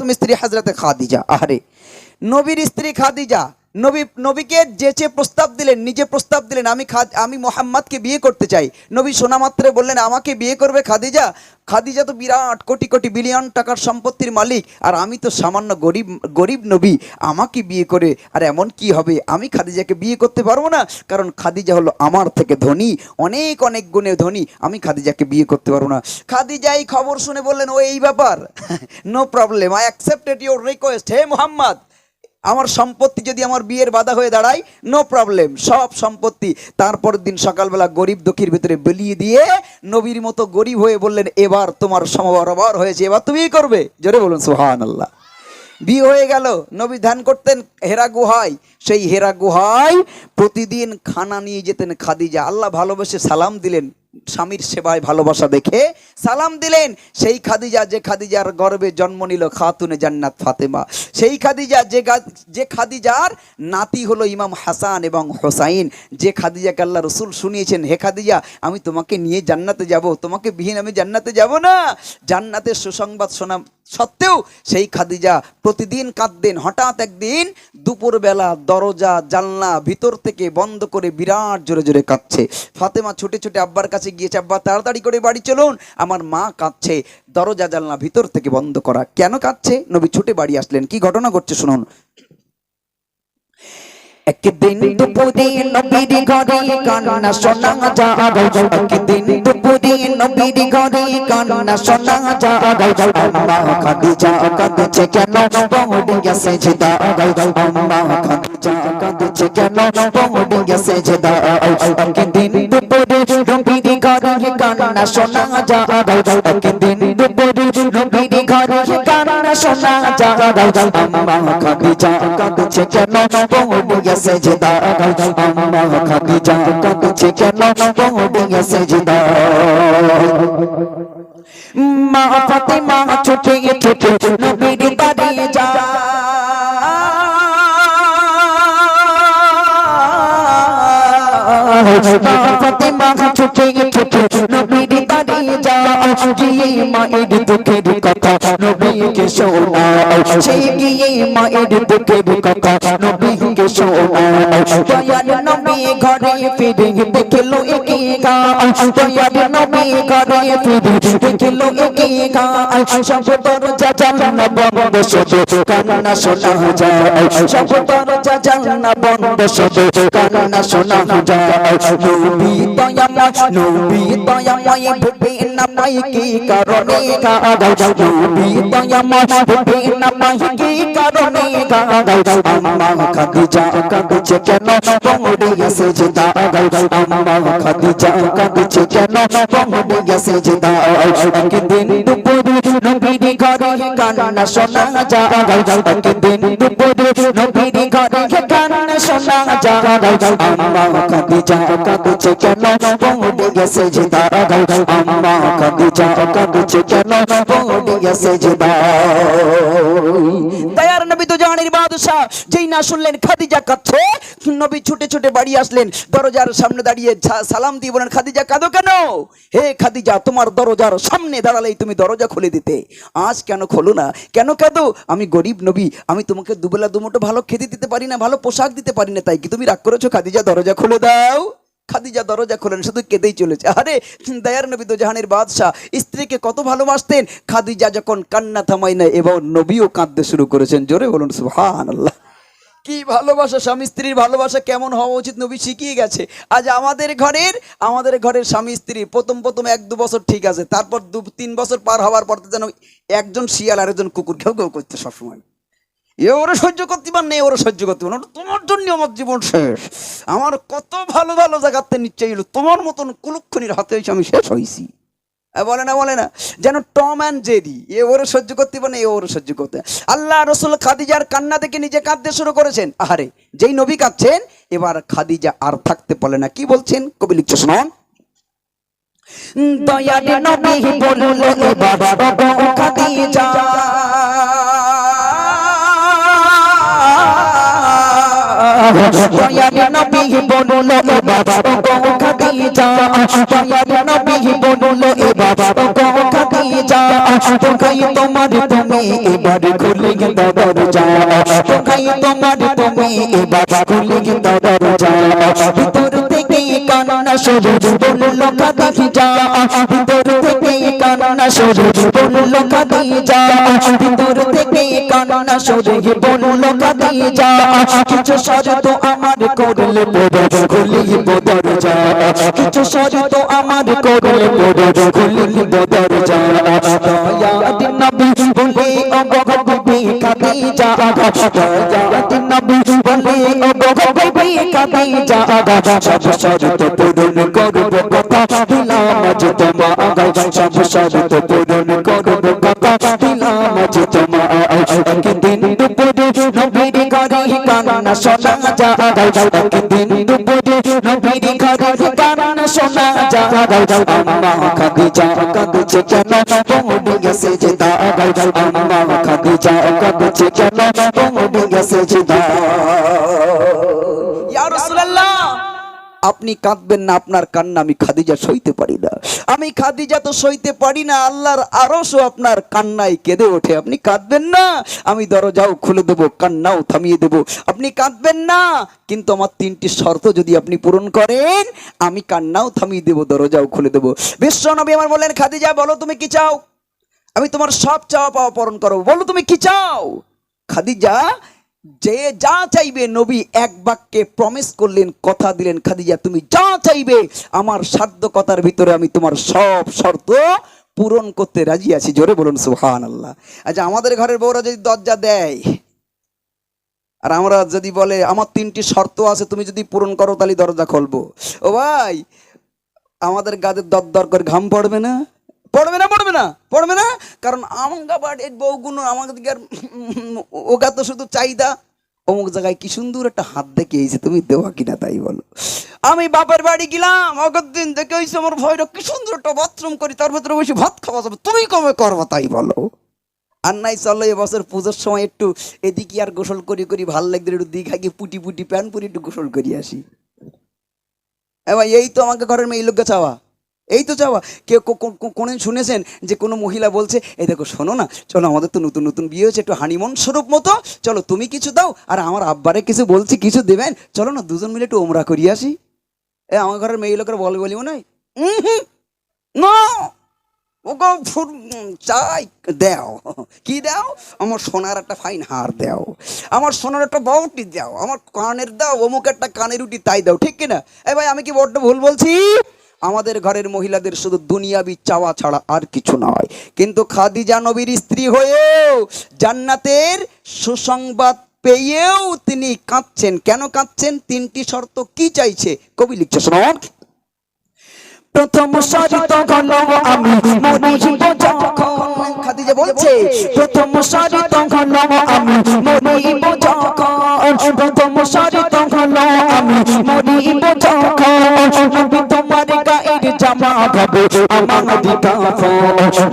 প্রথম স্ত্রী হাজরাতে খাদিজা আহারে। নবীর স্ত্রী খাদিজা নবী, নবীকে যেচে প্রস্তাব দিলেন, নিজে প্রস্তাব দিলেন, আমি খাদ আমি মোহাম্মদকে বিয়ে করতে চাই। নবী শোনা মাত্রে বললেন, আমাকে বিয়ে করবে খাদিজা? খাদিজা তো বিরাট কোটি কোটি বিলিয়ন টাকার সম্পত্তির মালিক, আর আমি তো সামান্য গরিব গরিব নবী, আমাকে বিয়ে করে, আর এমন কি হবে? আমি খাদিজাকে বিয়ে করতে পারব না, কারণ খাদিজা হলো আমার থেকে ধনী, অনেক অনেক গুণে ধনী, আমি খাদিজাকে বিয়ে করতে পারব না। খাদিজা এই খবর শুনে বললেন, ও এই ব্যাপার no problem I accepted your request হে মোহাম্মদ। আমার সম্পত্তি যদি আমার বিয়ের বাধা হয়ে দাঁড়ায় নো প্রবলেম সব সম্পত্তি। তারপর দিন সকালবেলা গরিব দুঃখীর ভিতরে বেলিয়ে দিয়ে নবীর মতো গরিব হয়ে বললেন, এবার তোমার সমবরাবর হয়েছে, এবার তুমিই করবে? জোরে বলুন সুহান আল্লাহ বিয়ে হয়ে গেল, নবী ধ্যান করতেন, হেরা গুহায়। সেই হেরা গুহায় প্রতিদিন খানা নিয়ে যেতেন খাদিজা। আল্লাহ ভালোবেসে সালাম দিলেন। স্বামীর সেবায় ভালোবাসা দেখে সালাম দিলেন। সেই খাদিজা যে খাদিজার গর্বে জন্ম নিল খাতুনে জান্নাত ফাতেমা। সেই খাদিজা যে যে খাদিজার নাতি হলো ইমাম হাসান এবং হোসাইন। যে খাদিজাকে আল্লাহ রসুল শুনিয়েছেন, হে খাদিজা, আমি তোমাকে নিয়ে জান্নাতে যাব, তোমাকে বিহীন আমি জান্নাতে যাব না। জান্নাতের সুসংবাদ শোনা সত্ত্বেও সেই খাদিজা প্রতিদিন কাঁদতেন। হঠাৎ একদিন দুপুরবেলা দরজা, জানলা ভিতর থেকে বন্ধ করে বিরাট জোরে জোরে কাঁদছে। ফাতেমা ছুটে ছুটে আব্বার কাছে গিয়েছে, আব্বা, তাড়াতাড়ি করে বাড়ি চলুন। আমার মা কাঁদছে, দরজা জানলা ভিতর থেকে বন্ধ করা। কেন কাঁদছে? নবী ছুটে বাড়ি আসলেন। কি ঘটনা ঘটছে শুনুন। একদিন দুপুরে ঘরে কান্না শোনা যায় একদিন দুপুরে নবীর ঘরে কান্না শোনা যায় আম্মা খাদিজা কাঁদছে কেন? পৌঁছে গেছে জিদা আম্মা খাদিজা কাঁদছে কেন? পৌঁছে গেছে জিদা মা ফাতেমা ছুটে ছুটে নবীর বাড়ি যায়। মা ফাতেমা ছুটে ছুটে নবীর বাড়ি যায় গিয়ে মায়ের দুঃখের কথা নবীকে শোনায় সেই গিয়ে মায়ের দুঃখের কথা নবীকে শোনায় দয়াল নবী ঘরে ফিরে দেখল একে গায় দয়াল নবী ঘরে ফিরে দেখল একে গায় সব দরজা জানা বন্ধ শুধু কান্না শোনা যায়। সব দরজা জানা বন্ধ শুধু কান্না শোনা যায়। নবী দয়াময় নবী দয়াময় ভুবে না পাই কি কারণে গায় নবী দয়াময় ভুবে না পাই কি কারণে গায় আম্মা খাদিজা কাঁদছে কেন? পৌঁছে গেছে জিদা আম্মা খাদিজা কাঁদছে কেন? পৌঁছে গেছে জিদা একদিন দুপুরে নবীর ঘরে কান্না শোনা যায়। একদিন দুপুরে কান্না শোনা যায় আম্মা খাদিজা কাঁদছে কেন? পৌঁছে গেছে জিদা আম্মা খাদিজা কাঁদছে কেন? পৌঁছে গেছে জিদা জাহানের বাদশাহ, যেই না শুনলেন খাদিজা কাঁদছে। নবী ছুটে ছুটে বাড়ি আসলেন, দরজার সামনে দাঁড়িয়ে সালাম দিয়ে বলেন, খাদিজা, কাঁদো কেন? হে খাদিজা, তোমার দরজার সামনে দাঁড়ালেই তুমি দরজা খুলে দিতে। আজ কেন খোলো না? কেন কাঁদো? আমি গরিব নবী, আমি তোমাকে দুবেলা দুমুটো ভালো খেতে দিতে পারি না, ভালো পোশাক দিতে পারি না, তাই কি তুমি রাগ করেছ? খাদিজা, দরজা খুলে দাও। খাদিজা দরজা খোলেন, শুধু কেঁদেই চলেছে। আরে, দয়ার নবী তো জাহানের বাদশাহ, স্ত্রীকে কত ভালোবাসতেন? খাদিজা যখন কান্না থামাই না এবং নবীও কাঁদতে শুরু করেছেন। জোরে বলুন সুহান আল্লাহ কি ভালোবাসা, স্বামী স্ত্রীর ভালোবাসা কেমন হওয়া উচিত? নবী শিখিয়ে গেছে। আজ আমাদের ঘরের আমাদের ঘরের স্বামী স্ত্রী, প্রথম প্রথম এক দু বছর ঠিক আছে, তারপর দু তিন বছর পার হওয়ার পর যেন একজন শিয়াল আর একজন কুকুর, ঘেউ ঘেউ করতে সবসময়। এ ওরা সহ্য করতে পার নেই ওরা সহ্য করতে পার তোমার জন্য আমার জীবন শেষ। আমার কত ভালো ভালো জায়গাতে নিচ্ছে এলো, তোমার মতন কুলুক্ষণির হাতে এসে আমি শেষ হয়েছি। বলে না বলে না, যেন টম অ্যান্ড জেরি, এ ওরা সহ্য করতে পারে এ ওরা সহ্য করতে আল্লাহ রসুল খাদিজার কান্না দেখে নিজে কাঁদতে শুরু করেছেন। আহারে, যেই নবী কাঁদছেন, এবার খাদিজা আর থাকতে পারে না। কি বলছেন? কবি লিখছে, শোনান। নবী বলল এবার খাদিজা। দয়ার নবী বলল এবার ও গো খাদিজা দয়ার নবী বলল এবার ও গো খাদিজা তোকাই তোমার তুমি এবার খুলে দাও দরজা তোকাই তোমার তুমি এবার খুলে দাও দরজা ভিতর থেকে কান্না শুরু বলল খাদিজা কান্না শুরু বলল খাদিজা ভিতর থেকে কান্না শুরু বলল খাদিজা কিছু শর্ত আমার করলে পড়ে খুলিব দরজা কিছু শর্ত আমার করলে পড়ে খুলিব দরজা দয়া নবী বলে ও খাদিজা দয়া নবী বলে ও খাদিজা সব শর্ত পূরণ করব কথা তোমায় সব শর্ত পূরণ করব কথা দিলাম আজ তোমায় একদিন দুপুরে নবীর ঘরে কান্না শোনা যায়। একদিন দুপুরে নবীর ঘরে কান্না শোনা যায়। আম্মা খাদিজা কাঁদছে কেন? পৌঁছে গেছে যে দা। আম্মা খাদিজা কাঁদছে কেন? পৌঁছে গেছে যে দা। রাসূলুল্লাহ আপনি কাঁদবেন না, আপনার কান্না আমি খাদিজা সইতে পারি না। আমি খাদিজা তো সইতে পারি না, আল্লাহর আরশও আপনার কান্নায় কেঁদে ওঠে। আপনি কাঁদবেন না, আমি দরজাও খুলে দেবো, কান্নাও থামিয়ে দেবো। আপনি কাঁদবেন না, কিন্তু আমার তিনটি শর্ত যদি আপনি পূরণ করেন, আমি কান্নাও থামিয়ে দেবো, দরজাও খুলে দেবো। বিশ্ব নবী আমার বললেন, খাদিজা, বলো তুমি কি চাও? আমি তোমার সব চাওয়া পাওয়া পূরণ করো বলো তুমি কি চাও? খাদিজা যে যা চাইবে নবী এক বাক্যে প্রমিস করলেন, কথা দিলেন, খাদিজা, তুমি যা চাইবে আমার সাধ্য কথার ভিতরে আমি তোমার সব শর্ত পূরণ করতে রাজি আছি। জোরে বলুন সুহান আল্লাহ আচ্ছা আমাদের ঘরের বউরা যদি দরজা দেয়, আর আমরা যদি বলে, আমার তিনটি শর্ত আছে, তুমি যদি পূরণ করো, তাহলে দরজা খুলবো। ও ভাই, আমাদের গাদের দর দর করে ঘাম পড়বে না? পড়বে না পড়বে না পড়বে না। কারণ আমগা বাড়ির বউগুলো আমাদের ওগা তো শুধু চাহিদা। অমুক জায়গায় কি সুন্দর একটা হাত দেখে এসে তুমি দেওয়া কিনা তাই বলো। আমি বাপের বাড়ি গেলাম, আগের দিন দেখে হয়েছে আমার ভয়টা কি সুন্দর একটা বাথরুম করি, তার ভেতরে বসে ভাত খাওয়া যাবে, তুমি কবে করব তাই বলো? আর নাই চলো এবছর পুজোর সময় একটু এদিকে আর গোসল করি করি, ভালো লাগবে একটু দীঘা গিয়ে পুটি পুটি প্যান পুরি একটু গোসল করি আসি। এবার এই তো আমাকে ঘরের মেয়ে লোককে চাওয়া। এই তো চাওয়া কেউ কোনো শুনেছেন যে কোনো মহিলা বলছে, এই দেখো, শোনো না, চলো আমাদের তো নতুন নতুন বিয়ে হয়েছে, একটু হানিমন স্বরূপ মতো, চলো তুমি কিছু দাও, আর আমার আব্বারে কিছু বলছি, কিছু দেবেন, চলো না দুজন মিলে একটু ওমরা করিয়ে আসি। এ, আমার ঘরের মেয়ে লোকের বলে বলি মনে হয় না ফুল চাই, দাও, কি দাও? আমার সোনার একটা ফাইন হার দাও, আমার সোনার একটা বাউটি দাও, আমার কানের দাও, অমুক একটা কানের উটি তাই দাও, ঠিক কিনা? এ ভাই, আমি কি বড্ড ভুল বলছি? আমাদের ঘরের মহিলাদের শুধু দুনিয়াবি চাওয়া ছাড়া আর কিছু নয়। কিন্তু খাদিজা নবীর স্ত্রী হয়েও জান্নাতের সুসংবাদ পেয়েও তিনি কাঁদছেন। কেন কাঁদছেন? তিনটি শর্ত কি চাইছে? কবি লিখছে শোন প্রথম শর্ত হলো আমি মরিব যখন। খাদিজা বলছে, প্রথম শর্ত হলো আমি মরিব যখন। প্রথম শর্ত হলো আমি মরিব যখন। জামা খাব আমার দিকা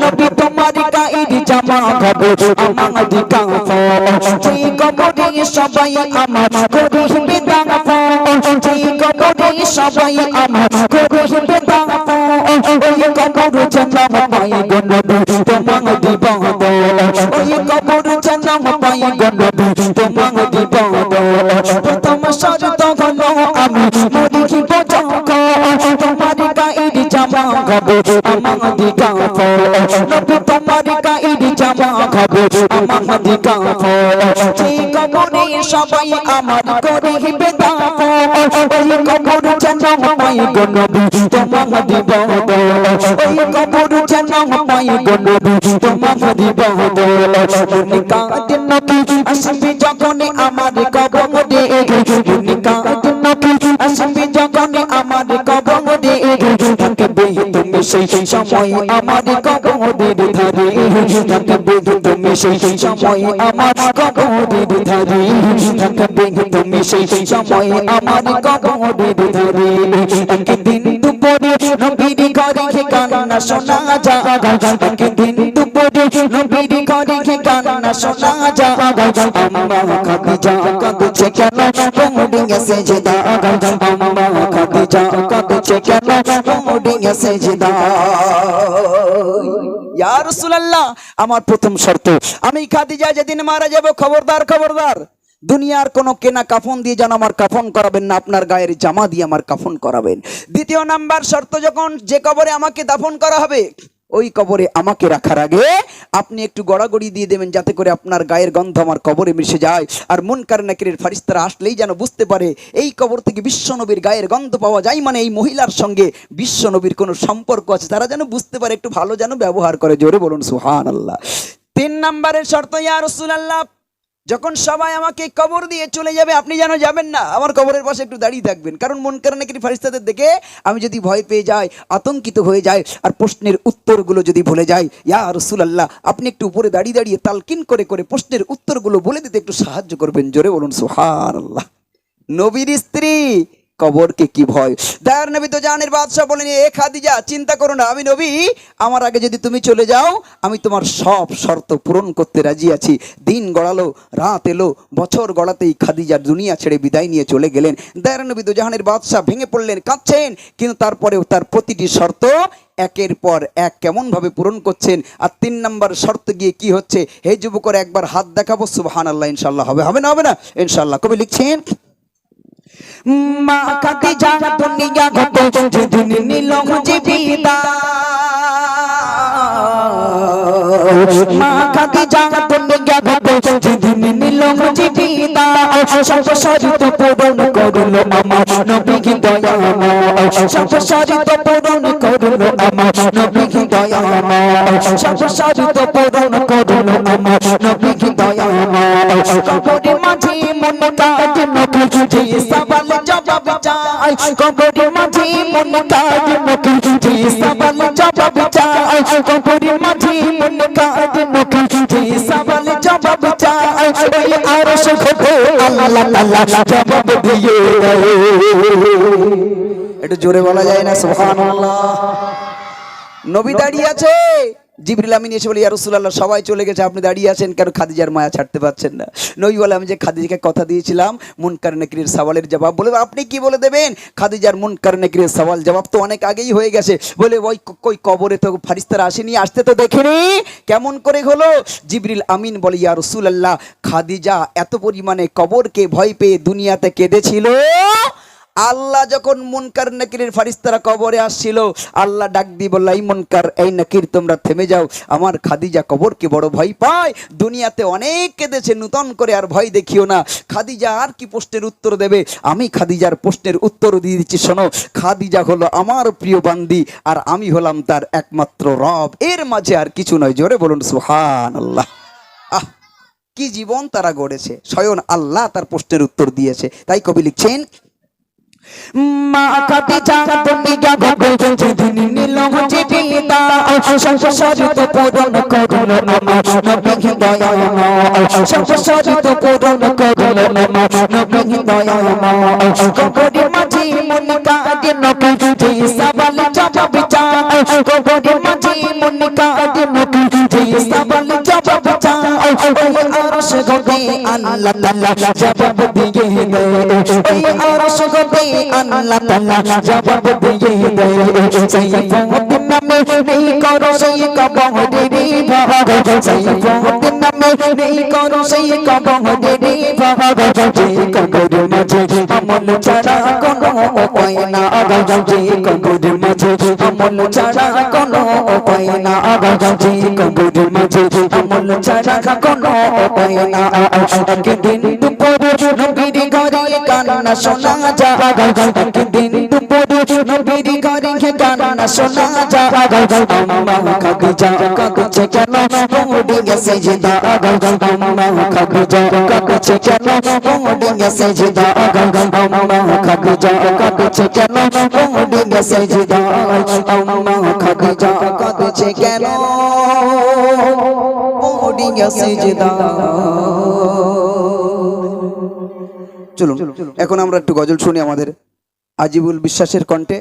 নবী তোমার গায়ের জামা খাব আমার দিকা সেই কবরে সবাই আমার করিবে দাফ সেই কবরে সবাই আমার করিবে দাফ ওই কবর জন্ম পাই গনবি তোমাং দিব ওই কবর খাব আমার দিকা নবী তোমার গায়ের জামা খাব আমার দিকা সেই কবরে সবাই আমার করিবে দাফ ওই কবর জন্ম পাই গনবি তোমাং দিব ওই কবর জন্ম পাই গনবি তোমাং দিব নিকাত নবী আসবি যখন আমার কবরে নিকাত নবী আসবি যখন আমার কবরে থাকবে সেই সময় আমার কবরের ধারে থাকবে তুমি সেই সময় আমার কবরের ধারে থাকবে তুমি সেই সময় আমার কবরের ধারে একদিন দুপুরে নবীর ঘরে কান্না শোনা যায় একদিন দুপুরে নবীর ঘরে কান্না শোনা যায় আম্মা খাদিজা কাঁদছে কেন পৌঁছে গেছে জিদা আম্মা খাদিজা আমার প্রথম শর্ত, আমি খাদিজা যেদিন মারা যাব, খবরদার খবরদার। দুনিয়ার কোনো কেনা কাফন দিয়ে যেন আমার কাফন করাবেন না, আপনার গায়ের জামা দিয়ে আমার কাফন করাবেন। দ্বিতীয় নাম্বার শর্ত, যখন যে কবরে আমাকে দাফন করা হবে ওই কবরে আমাকে রাখার আগে আপনি একটু গড়াগড়ি দিয়ে দেবেন যাতে করে আপনার গায়ের গন্ধ আমার কবরে মিশে যায়। আর মন কারনাকিরের ফারিস্তারা আসলেই যেন বুঝতে পারে, এই কবর থেকে বিশ্বনবীর গায়ের গন্ধ পাওয়া যায় মানে এই মহিলার সঙ্গে বিশ্বনবীর কোনো সম্পর্ক আছে, তারা যেন বুঝতে পারে, একটু ভালো যেন ব্যবহার করে। জোরে বলুন সুহান আল্লাহ তিন নম্বরের শর্ত, ইয়া রসুল আল্লাহ যখন সবাই আমাকে কবর দিয়ে চলে যাবে, আপনি যেন যাবেন না, আমার কবরের পাশে একটু দাঁড়িয়ে থাকবেন। কারণ মন কারণে কিন্তু ফারিস্তাদের দেখে আমি যদি ভয় পেয়ে যাই, আতঙ্কিত হয়ে যায় আর প্রশ্নের উত্তরগুলো যদি ভুলে যাই, ইয়া রসুল আল্লাহ আপনি একটু উপরে দাঁড়িয়ে দাঁড়িয়ে তালকিন করে করে প্রশ্নের উত্তরগুলো বলে দিতে একটু সাহায্য করবেন। জোরে বলুন সোহার আল্লাহ নবীর স্ত্রী কবরকে কি ভয়? দয়ার নবী তো জানের বাদশাহ বলেনি, এ খাদিজা, চিন্তা করো না, আমি নবী, আমার আগে যদি তুমি চলে যাও, আমি তোমার সব শর্ত পূরণ করতে রাজি আছি। দিন গড়ালো, রাত এলো, বছর গড়াতেই খাদিজা দুনিয়া ছেড়ে বিদায় নিয়ে চলে গেলেন। দয়ার নবী তো জাহানের বাদশাহ ভেঙে পড়লেন, কাঁদছেন, কিন্তু তারপরেও তার প্রতিটি শর্ত একের পর এক কেমনভাবে পূরণ করছেন। আর তিন নম্বর শর্ত গিয়ে কি হচ্ছে? হে যুবকর, একবার হাত দেখাবো সুবহান আল্লাহ ইনশাল্লাহ, হবে হবে না হবে না? ইনশাল্লাহ, কবি লিখছেন মা খাদিজা দুনিয়া হতে যেদিন নিল জীবিতা। মা খাদিজা দুনিয়া হতে যেদিন নিল জীবিতা। সংসারিত পূরণ করল আমার নবী দয়াময়। সংসারিত পূরণ করল আমার নবী দয়াময়। সংসারিত পূরণ করল আমার নবী দয়াময়। কবরে মাঝে কাটে নকি যে সবাল জবাব চাই। কবরে মাঝে কাটে নকি সবাল জবাব চাই। কবরে মাঝে কাটে নকি সবাল জবাব চাই। ওই আরশ খোকো আল্লাহ আল্লাহ জবাব দিয়ে। একটু জোরে বলা যায় না সুবহানাল্লাহ। নবী দাঁড়িয়ে আছে। জিবরিল আমিন এসে বলে, ইয়া রাসূলুল্লাহ, সবাই চলে গেছে, আপনি দাঁড়িয়ে আছেন কেন? খাদিজার মায়া ছাড়তে পারছেন না। বলে, আমি যে খাদিজাকে কথা দিয়েছিলাম, মুনকার নাকিরের সওয়ালের জবাব। বলে, আপনি কি বলে দেবেন? খাদিজার মুনকার নাকিরের সওয়াল জবাব তো অনেক আগেই হয়ে গেছে। বলে, ওই কই কবরে তো ফারিস্তারা আসেনি, আসতে তো দেখেনি? কেমন করে হলো? জিবরিল আমিন বলে, ইয়া রাসূলুল্লাহ, খাদিজা এত পরিমাণে কবরকে ভয় পেয়ে দুনিয়াতে কেঁদেছিল। আল্লাহ যখন মুনকার নাকিরের ফারিস্তারা কবরে আসছিল, আল্লাহ ডাক দিয়ে বলল, এই মুনকার, এই নাকির, তোমরা থেমে যাও। আমার খাদিজা কবরকে বড় ভয় পায়। দুনিয়াতে অনেক কেঁদেছে, নূতন করে আর ভয় দেখিও না। খাদিজা আর কি প্রশ্নের উত্তর দেবে? আমি খাদিজার প্রশ্নের উত্তর দিয়ে দিচ্ছি, শোনো। খাদিজা হলো আমার প্রিয় বান্দি, আর আমি হলাম তার একমাত্র রব। এর মাঝে আর কিছু নয়। জোরে বলুন সুহান আল্লাহ আহ, কি জীবন তারা গড়েছে। স্বয়ং আল্লাহ তার প্রশ্নের উত্তর দিয়েছে। তাই কবি লিখছেন মা খাদিজা দুনিয়া ঘটে যেদিন নিল জীবিতা সংসারিত পূরণ করল আমার নবী দয়াময় সংসারিত পূরণ করল আমার নবী দয়াময় কবরে মাঝে মন কাঁদে নবী যে সবাল জবাব চায়। কবরে মাঝে মন কাঁদে নবী যে সবাল ওই আরশ গবে আল্লাহ তাআলা জবাব দিয়ে দেয় ওই আরশ গবে আল্লাহ তাআলা জবাব দিয়ে দেয় সেই ফত নামে নেই করো সেই কবরে ভাগ সেই ফত নামে নেই করো সেই কবরে ভাগ যে কবরে মাঝে আমল ছাড়া কোনো উপায় না যে কবরে মাঝে আমল ছাড়া কোনো উপায় না যে কবরে মাঝে আমল ছাড়া কোনো উপায় না একদিন দুপুরে নবীর ঘরে কান্না শোনা যায়। একদিন দুপুরে নবীর ঘরে কান্না শোনা যায়। আম্মা খাদিজা কাঁদছে কেন? পড়ে গেছে জিদা। আম্মা খাদিজা কাঁদছে কেন? পড়ে গেছে জিদা। আম্মা খাদিজা কাঁদছে কেন? পড়ে গেছে জিদা। আম্মা খাদিজা কাঁদছে কেন? করিয়া সেজদা। চলুন এখন আমরা একটু গজল শুনি আমাদের আজিবুল বিশ্বাসের কণ্ঠে।